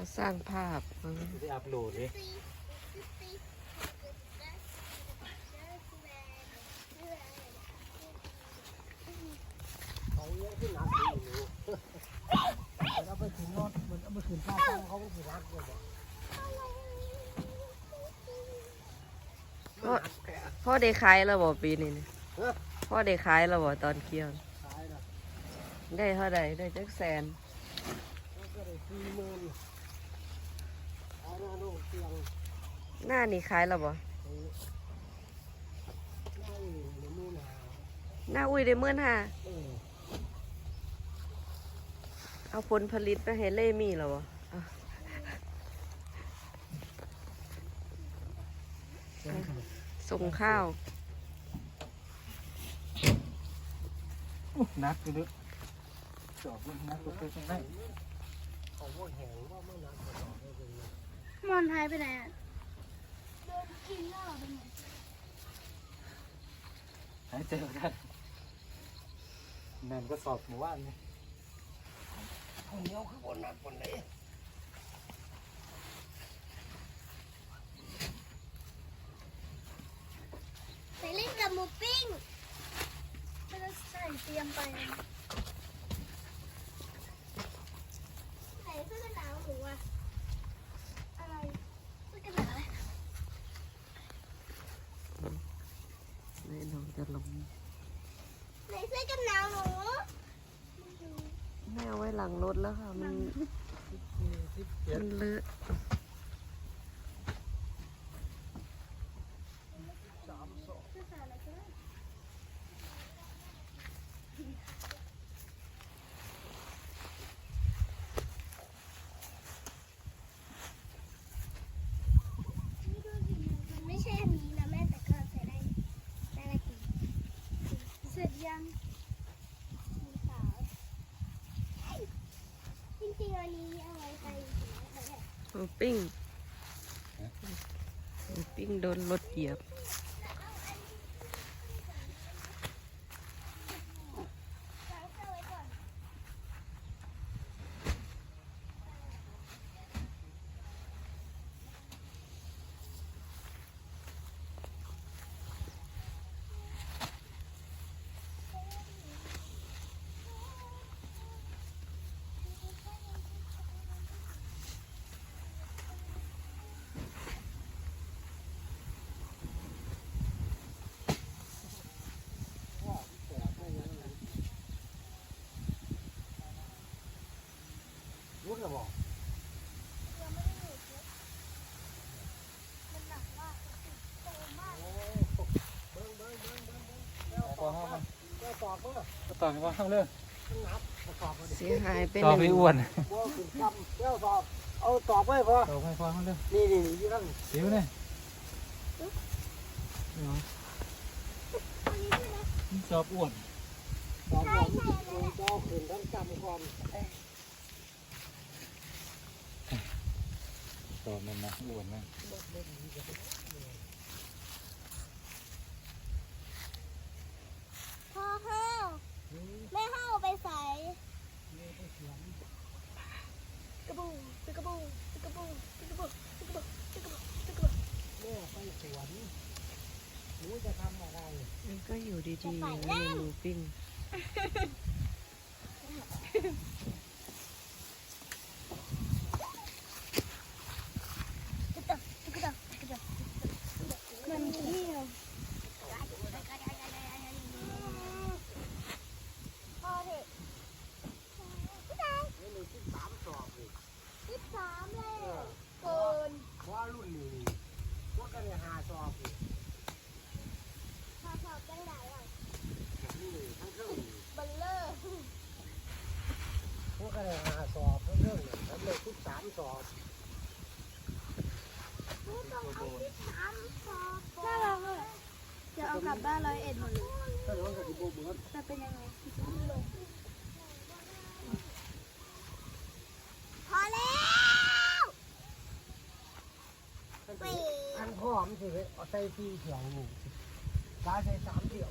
เขาสร้างภาพอืมได้อัพโหลดดิเขาเยอะขึ้นหนักอยู่เอาไปถึงรถมันเอาไปถึงข้าวตั้งเขาก็ถึงรักเลยพ่อพ่อได้ขายแล้วบ่ปีนี้นี่เออพ่อได้ขายแล้วบ่ตอนเกี่ยวขายนะได้เท่าใดได้จักแสนแล้วก็ได้สี่หมื่นเอา หน้านี่ขายแล้วบ่หน้าอุ้ยได้เมื่อนห้าเอาผลผลิตไปให้เล่มีแล้วบ่ส่งข้าวนักไปด้วยจอบนักไปด้วยได้องว่าแหงว่าไม่นัก มอนหายไปไหนอะเดินกินแล้วเหรอเป็นไงหายใจไม่ได้แม่นก็สอบหมู่บ้านนี่คนเดียวคือบนนักบนไหนไปเล่นกับหมูปิ้งไม่ได้ใส่เตรียมไปใส่เสื้อกันหนาวหนูอะอะไรเสื้อกันหนาวอะไร นี่น้อง จะลงไหนเสื้อกันหนาวหนูแม่เอาไว้หลังรถแล้วค่ะ มันสิบเจ็ดมันเลอะ สามสอง เสื้อใส่อะไรก็ได้นี่ดูสิมันไม่ใช่อันนี้นะแม่แต่ก็ใส่ได้ได้ละกี่เสร็จยังสีขาวเอ้ย จริงอันนี้เอาไว้ใส่สีอะไรเนี่ยหมูปิ้งหมูปิ้งโดนรถเหยียบ บอกต่อห้างต่อว่าห้างเรื่องเสียหายเป็นต่อไปอ้วนเอาตอบไว้พอตอบไว้พอห้างเรื่องนี่นี่อยู่ข้างเสียวเลยจอบอ้วนจอบอ้วนจอบขึ้นตั้งจำความัวมันนะอ้วนนะพ่อห้าแม่ห้าไปใส่กระบูตะกระบูตะกระบูตะกระบูตะกระบูตะกระบูตะกระบูแม่ไปสวนรู้จะทำอะไรมันก็อยู่ดีๆอยู่ปิ้ง อบน่ารักอะจะเอากลับบ้านร้อยเอ็ดหมดเลยถ้าเราจะไปโบเหมือนจะเป็นยังไงพอแล้วอันพ่อมนสิเอาใส่ที่เขียวหนูกาใส่สามเดียว